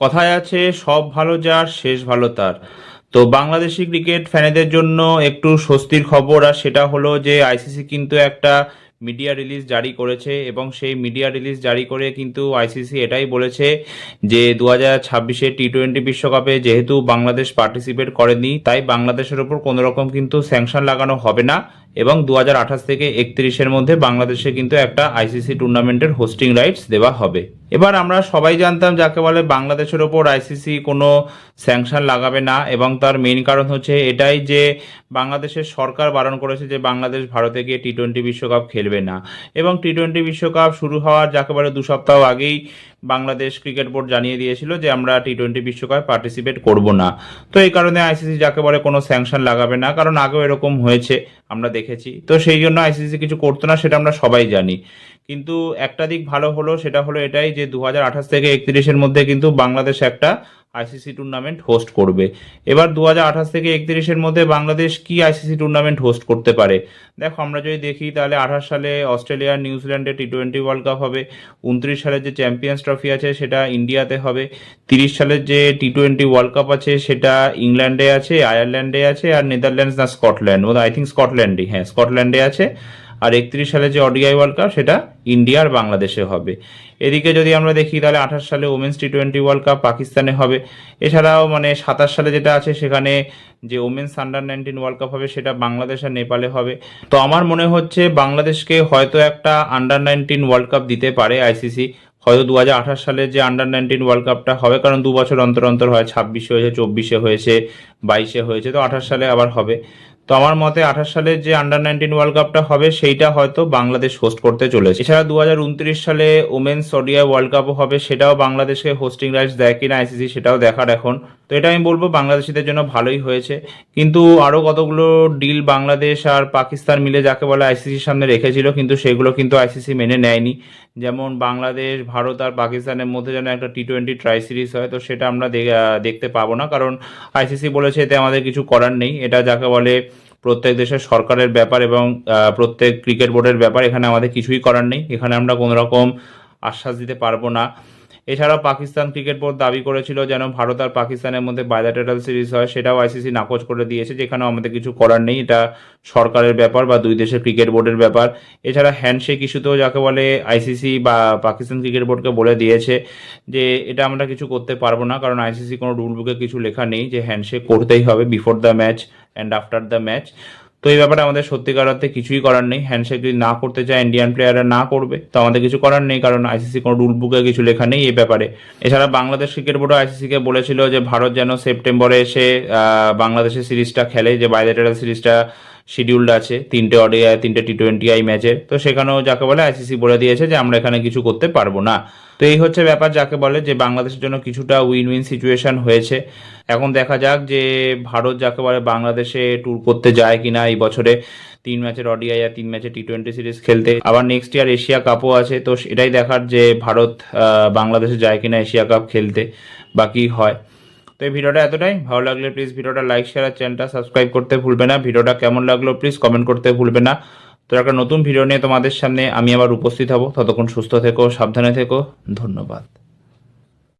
কথায় আছে, সব ভালো যার, শেষ ভালো তার। তো বাংলাদেশি ক্রিকেট ফ্যানেদের জন্য একটু স্বস্তির খবর, আর সেটা হলো যে আইসিসি কিন্তু একটা মিডিয়া রিলিজ জারি করেছে, এবং সেই মিডিয়া রিলিজ জারি করে কিন্তু আইসিসি এটাই বলেছে যে দু হাজার ছাব্বিশে টি টোয়েন্টি বিশ্বকাপে যেহেতু বাংলাদেশ পার্টিসিপেট করেনি, তাই বাংলাদেশের ওপর কোনো রকম কিন্তু স্যাংশন লাগানো হবে না। এবং দু হাজার আঠাশ থেকে একত্রিশের মধ্যে বাংলাদেশে কিন্তু একটা আইসিসি টুর্নামেন্টের হোস্টিং রাইটস দেওয়া হবে। এবার আমরা সবাই জানতাম যাকে বলে বাংলাদেশের ওপর আইসিসি কোনো স্যাংশন লাগাবে না এবং তার মেইন কারণ হচ্ছে এটাই যে বাংলাদেশের সরকার বারণ করেছে যে বাংলাদেশ ভারতে গিয়ে টি টোয়েন্টি বিশ্বকাপ খেলবে না। এবং টি টোয়েন্টি বিশ্বকাপ শুরু হওয়ার যাকে বলে দু সপ্তাহ আগেই বাংলাদেশ ক্রিকেট বোর্ড জানিয়ে দিয়েছিল যে আমরা টি টোয়েন্টি বিশ্বকাপে পার্টিসিপেট করব না। তো এই কারণে আইসিসি যাকে বলে কোনো স্যাংশন লাগাবে না, কারণ আগেও এরকম হয়েছে। আমরা দেখেছি। তো সেই জন্য আইসিসি কিছু করতো না, সেটা আমরা সবাই জানি। কিন্তু একটা দিক ভালো হলো, সেটা হলো এটাই যে দু থেকে একত্রিশের মধ্যে কিন্তু বাংলাদেশ একটা আইসিসি টুর্নামেন্ট হোস্ট করবে। এবার দু হাজার আঠাশ থেকে একত্রিশের মধ্যে বাংলাদেশ কি আইসিসি টুর্নামেন্ট হোস্ট করতে পারে? দেখো, আমরা যদি দেখি তাহলে আঠাশ সালে অস্ট্রেলিয়া নিউজিল্যান্ডে টি টোয়েন্টি ওয়ার্ল্ড কাপ হবে, উনত্রিশ সালের যে চ্যাম্পিয়ন্স ট্রফি আছে সেটা ইন্ডিয়াতে হবে, তিরিশ সালের যে টি টোয়েন্টি ওয়ার্ল্ড কাপ আছে সেটা ইংল্যান্ডে আছে, আয়ারল্যান্ডে আছে আর নেদারল্যান্ডস না স্কটল্যান্ড। আই থিঙ্ক স্কটল্যান্ডে হ্যাঁ স্কটল্যান্ডে আছে। আর একত্রিশ সালে যে অডিআই ওয়ার্ল্ড কাপ সেটা ইন্ডিয়া আর বাংলাদেশে হবে। এদিকে যদি আমরা দেখি, তাহলে আঠাশ সালে women's T twenty world cup পাকিস্তানে হবে। এছাড়াও মানে সাতাশ সালে যেটা আছে, সেখানে যে women's under nineteen world cup হবে, সেটা বাংলাদেশ আর নেপালে হবে। তো আমার মনে হচ্ছে বাংলাদেশকে হয়তো একটা আন্ডার নাইনটিন ওয়ার্ল্ড কাপ দিতে পারে আইসিসি হয়তো দু হাজার আঠাশ সালে যে আন্ডার নাইনটিন ওয়ার্ল্ড কাপটা হবে, কারণ দু বছর অন্তর অন্তর হয়, ছাব্বিশে হয়েছে, চব্বিশে হয়েছে, বাইশে হয়েছে, তো আঠাশ সালে আবার হবে। তো আমার মতে আঠাশ সালে যে আন্ডার নাইনটিন ওয়ার্ল্ড কাপটা হবে, সেইটা হয়তো বাংলাদেশ হোস্ট করতে চলেছে। এছাড়া দু হাজার উনত্রিশ সালে ওমেন্স ওডিআই ওয়ার্ল্ড কাপও হবে, সেটাও বাংলাদেশকে হোস্টিং রাইটস দেয় কিনা আইসিসি সেটাও দেখার এখন। তো এটা আমি বলব, বাংলাদেশিদের জন্য ভালোই হয়েছে। কিন্তু আরও কতগুলো ডিল বাংলাদেশ আর পাকিস্তান মিলে যাকে বলে আইসিসির সামনে রেখেছিল, কিন্তু সেগুলো কিন্তু আইসিসি মেনে নেয়নি। যেমন বাংলাদেশ, ভারত আর পাকিস্তানের মধ্যে যেন একটা টি টোয়েন্টি ট্রাই সিরিজ হয়, তো সেটা আমরা দেখতে পাবো না। কারণ আইসিসি বলেছে এতে আমাদের কিছু করার নেই। এটা যাকে বলে প্রত্যেক দেশের সরকারের ব্যাপার এবং প্রত্যেক ক্রিকেট বোর্ডের ব্যাপার এখানে আমাদের কিছুই করার নেই। এখানে আমরা কোনো রকম আশ্বাস দিতে পারব না। এছাড়াও পাকিস্তান ক্রিকেট বোর্ড দাবি করেছিল যেন ভারত আর পাকিস্তানের মধ্যে বাইলাটেরাল সিরিজ হয়, সেটাও আইসিসি নাকচ করে দিয়েছে, যেখানেও আমাদের কিছু করার নেই। এটা সরকারের ব্যাপার বা দুই দেশের ক্রিকেট বোর্ডের ব্যাপার। এছাড়া হ্যান্ডশেক ইস্যুতেও যাকে বলে আইসিসি বা পাকিস্তান ক্রিকেট বোর্ডকে বলে দিয়েছে যে এটা আমরা কিছু করতে পারব না, কারণ আইসিসি কোনো রুল বুকে কিছু লেখা নেই যে হ্যান্ডশেক করতেই হবে before the match and after the match তো এই ব্যাপারে আমাদের সত্যিকার অর্থে কিছুই করার নেই। হ্যান্ডশেক যদি না করতে চায় ইন্ডিয়ান প্লেয়াররা না করবে, তো আমাদের কিছু করার নেই, কারণ আইসিসি কোনো রুল বুকে কিছু লেখা নেই এই ব্যাপারে। এছাড়া বাংলাদেশ ক্রিকেট বোর্ডও আইসিসিকে বলেছিল যে, ভারত যেন সেপ্টেম্বরে এসে বাংলাদেশের সিরিজটা খেলে, যে বাইরে সিরিজটা শিডিউলড আছে, তিনটে অডিআই তিনটে টি টোয়েন্টি আই ম্যাচে তো সেখানেও যাকে বলে আইসিসি বলে দিয়েছে যে আমরা এখানে কিছু করতে পারব না। তো এই হচ্ছে ব্যাপার যাকে বলে যে বাংলাদেশের জন্য কিছুটা উইন উইন সিচুয়েশন হয়েছে। এখন দেখা যাক যে ভারত যাকে বলে বাংলাদেশে ট্যুর করতে যায় কিনা এই বছরে। তিন ম্যাচের অডিআই আর তিন ম্যাচে টি টোয়েন্টি সিরিজ খেলতে। আবার নেক্সট ইয়ার এশিয়া কাপও আছে। তো এটাই দেখার যে ভারত বাংলাদেশে যায় কিনা এশিয়া কাপ খেলতে। বাকি হয়। তো এই ভিডিওটা এতটাই। ভালো লাগলে প্লিজ ভিডিওটা লাইক শেয়ার আর চ্যানেলটা সাবস্ক্রাইব করতে ভুলবে না। ভিডিওটা কেমন লাগল প্লিজ কমেন্ট করতে ভুলবে না। তো একটা নতুন ভিডিও নিয়ে তোমাদের সামনে আমি আবার উপস্থিত হব। ততক্ষণ সুস্থ থেকো, সাবধানে থেকো। ধন্যবাদ।